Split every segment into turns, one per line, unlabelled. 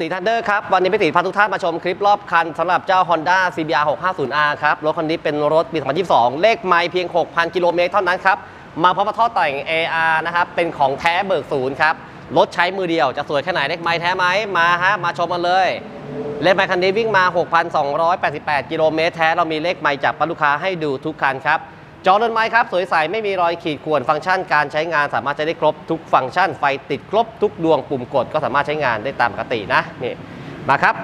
ตีทันเดอร์ครับ วันนี้พี่ตีพาทุกท่านมาชมคลิปรอบคันสำหรับเจ้า Honda CBR 650R ครับ รถคันนี้เป็นรถปี 2022 เลขไมล์เพียง 6,000 กิโลเมตรเท่านั้นครับ มาพร้อมกับท่อแต่ง AR นะครับ เป็นของแท้เบิกศูนย์ครับ รถใช้มือเดียวจะสวยแค่ไหนเลขไมล์แท้ไหมมาฮะ มาชมกันเลย เลขไมล์คันนี้วิ่งมา 6,288 กิโลเมตรแท้เรามีเลขไมล์จากลูกค้าให้ดูทุกคันครับ จอเรือนไม้ครับ สวยใสไม่มีรอยขีดข่วนฟังก์ชันการใช้งานสามารถใช้ได้ครบทุกฟังก์ชันไฟติดครบทุกดวงปุ่มกดก็สามารถใช้งานได้ตามปกตินะนี่มาครับ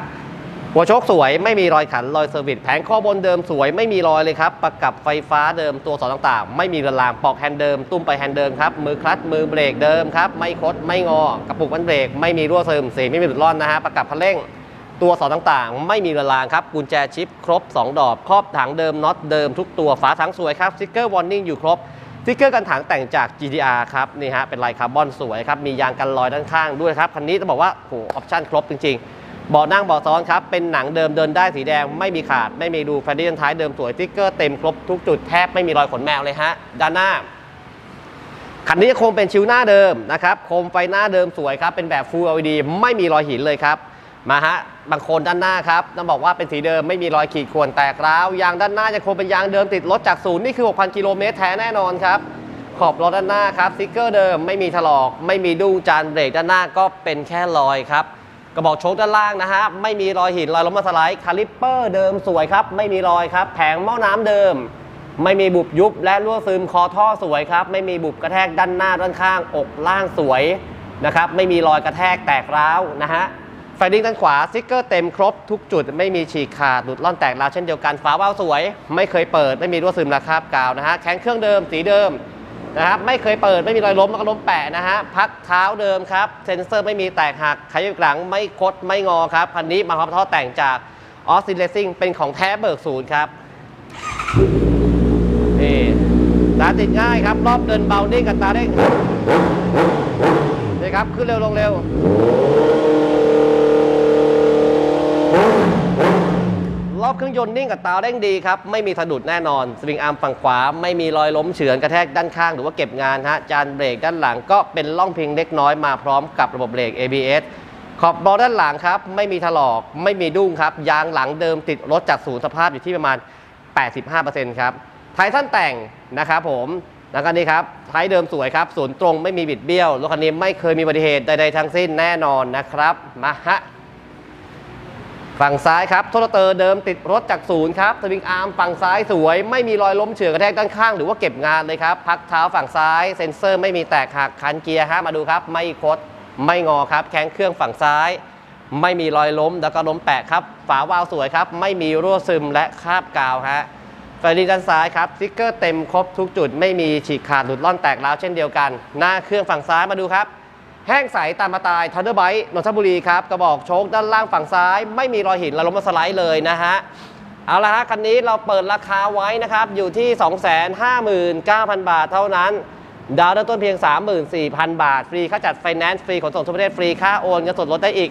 หัวโชคสวยไม่มีรอยขันรอยเซอร์วิสแผงข้อบนเดิมสวยไม่มีรอยเลยครับประกับไฟฟ้าเดิมตัวสอนต่างๆ ไม่มีเรือนรางปอกแฮนด์เดิมตุ้มไปแฮนด์เดิมครับมือคลัตช์มือเบรกเดิมครับไม่คดไม่งอกระปุกมันเบรกไม่มีรั่วซึมสีไม่มีหลุดร่อนนะฮะประกับคันเร่ง ตัวสอต่างๆ ไม่มีเรือนรางครับ กุญแจชิปครบ 2 ดอกครอบถังเดิมน็อตเดิมทุกตัวฝาถังสวยครับสติ๊กเกอร์วอร์นิ่งอยู่ครบสติ๊กเกอร์กันถังแต่งจาก GTR ครับนี่ฮะเป็นลายคาร์บอนสวยครับมียางกันรอยด้านข้างด้วยครับคันนี้ต้องบอกว่าโหออปชั่นครบจริงๆเบาะนั่งเบาะซ้อนครับเป็นหนังเดิมเดินได้สีแดงไม่มีขาดไม่มีรูแฟนดี้ท้ายเดิมสวยสติ๊กเกอร์เต็มครบทุกจุดแทบไม่มีรอยขนแมวเลยฮะด้านหน้าคันนี้คงเป็นชิวหน้าเดิมนะครับโคมไฟหน้าเดิมสวยครับเป็นแบบ Full LED ไม่มีรอยหินเลยครับ มาฮะบางคนด้านหน้าครับต้องบอกว่าเป็นสีเดิมไม่มีรอยขีดข่วนแตกร้าวยางด้านหน้าจะคงเป็นยางเดิมติดรถจากศูนย์นี่คือ 6,000 กิโลเมตรแท้แน่นอนครับ ขอบรถด้านหน้าครับสติ๊กเกอร์เดิมไม่มีถลอก ไม่มีดุ้งจานเบรกด้านหน้าก็เป็นแค่รอยครับกระบอกโชคด้านล่างนะฮะไม่มีรอยหินรอยล้มมาสไลด์คาลิปเปอร์เดิมสวยครับ ไม่มีรอยครับแผงหม้อน้ำเดิม ไม่มีบุบยุบและรั่วซึมคอท่อสวยครับ ไม่มีบุบกระแทกด้านหน้าด้านข้าง อกล่างสวยนะครับ ไม่มีรอยกระแทกแตกร้าวนะฮะ ไฟดิ้งด้านขวาสติ๊กเกอร์เต็มครบทุกจุดไม่มีฉีกขาดหลุดล่อนแตกราวเช่นเดียวกันฝาว่าวสวย ไม่เคยเปิดไม่มีรั่วซึมราคาบกาวนะฮะแข็งเครื่องเดิมสีเดิมนะครับไม่เคยเปิดไม่มีรอยล้มแล้วก็ล้มแปะนะฮะพักเท้าเดิมครับเซ็นเซอร์ไม่มีแตกหักขยับหลังไม่คดไม่งอครับคันนี้มาพร้อมท่อแต่งจากออสซิลเลซิ่งเป็นของแท้เบิกศูนย์ครับนี่ตาติดง่ายครับ รอบเดินเบานิ่งกับตาเร่งนี่ครับขึ้นเร็วลงเร็ว อบเครื่องยนต์นิ่งกับตาเร่งดีครับ ไม่มีสะดุดแน่นอน สวิงอาร์มฝั่งขวา ไม่มีรอยล้มเฉือนกระแทกด้านข้างหรือว่าเก็บงานฮะ จานเบรกด้านหลังก็เป็นล่องเพิงเล็กน้อยมาพร้อมกับระบบเบรก ABS ขอบบอลด้านหลังครับ ไม่มีถลอก ไม่มีดุ้งครับ ยางหลังเดิมติดรถจากศูนย์สภาพอยู่ที่ประมาณ 85%ครับไทท่านแต่งนะครับผมแล้วก็นี่ครับท้ายเดิมสวยครับศูนย์ตรงไม่มีบิดเบี้ยวรถคันนี้ไม่เคยมีอุบัติเหตุใดๆทั้งสิ้นแน่นอนนะครับมาฮะ ฝั่งซ้ายครับโทรเตอร์เดิมติดรถจากศูนย์ครับสวิงอาร์มฝั่งซ้ายสวย ไม่มีรอยล้มเฉือกระแทกด้านข้างหรือว่าเก็บงานเลยครับ พักเท้าฝั่งซ้าย เซ็นเซอร์ไม่มีแตกหักคันเกียร์ฮะมาดูครับ ไม่คดไม่งอครับ แข้งเครื่องฝั่งซ้าย ไม่มีรอยล้มแล้วก็ล้มแปะครับ ฝาวาล์วสวยครับ ไม่มีรั่วซึมและคราบกาวฮะไฟลิงด้านซ้ายครับสติ๊กเกอร์เต็มครบทุกจุด ไม่มีฉีกขาดหลุดล่อนแตกร้าวเช่นเดียวกัน หน้าเครื่องฝั่งซ้ายมาดูครับ แห้งใสตามมาตายทันเดอร์ไบต์นนทบุรีครับ กระบอกโชคด้านล่างฝั่งซ้าย ไม่มีรอยหินและล้มมาสไลด์เลยนะฮะ เอาละฮะ คันนี้เราเปิดราคาไว้นะครับ อยู่ที่ 259,000 บาทเท่านั้น ดาวน์เริ่มต้นเพียง 34,000 บาท ฟรีค่าจัดไฟแนนซ์ฟรีขนส่งทั่วประเทศฟรีค่าโอนเงินสดลดได้อีก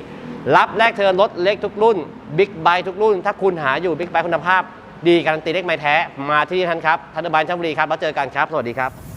รับแลกเทิร์นรถเล็กทุกรุ่นบิ๊กไบทุกรุ่น ถ้าคุณหาอยู่บิ๊กไบคุณภาพ ดีการันตีเลขไม่แท้มาที่นี่ท่านครับทันเดอร์ไบต์นนทบุรีครับแล้วเจอกันครับสวัสดีครับ